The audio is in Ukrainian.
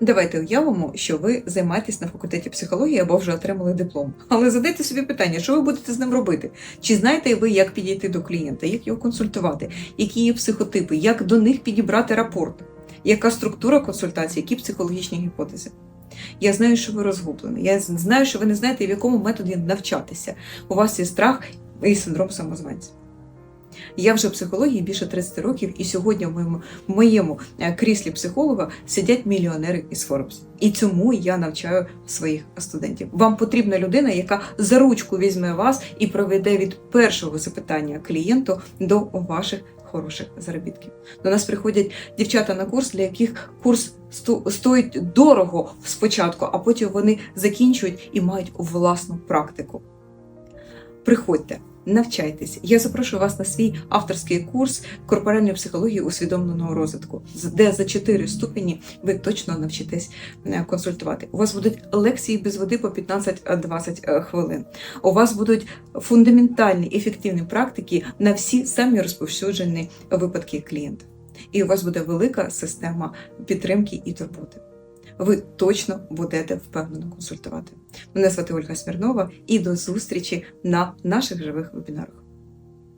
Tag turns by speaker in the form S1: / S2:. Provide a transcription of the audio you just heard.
S1: Давайте уявимо, що ви займаєтесь на факультеті психології або вже отримали диплом. Але задайте собі питання, що ви будете з ним робити? Чи знаєте ви, як підійти до клієнта, як його консультувати, які є психотипи, як до них підібрати рапорт, яка структура консультації, які психологічні гіпотези? Я знаю, що ви розгублені. Я знаю, що ви не знаєте, в якому методі навчатися. У вас є страх і синдром самозванця. Я вже в психології більше 30 років, і сьогодні в моєму, в моєму е, кріслі психолога сидять мільйонери із Forbes. І цьому я навчаю своїх студентів. Вам потрібна людина, яка за ручку візьме вас і проведе від першого запитання клієнту до ваших хороших заробітків. До нас приходять дівчата на курс, для яких курс стоїть дорого спочатку, а потім вони закінчують і мають власну практику. Приходьте, навчайтесь. Я запрошую вас на свій авторський курс корпоральної психології усвідомленого розвитку, де за 4 ступені ви точно навчитесь е, консультувати. У вас будуть лекції без води по 15-20 е, хвилин. У вас будуть фундаментальні ефективні практики на всі самі розповсюджені випадки клієнта. І у вас буде велика система підтримки і турботи. Ви точно будете впевнено консультувати. Мене звати Ольга Смірнова і до зустрічі на наших живих вебінарах.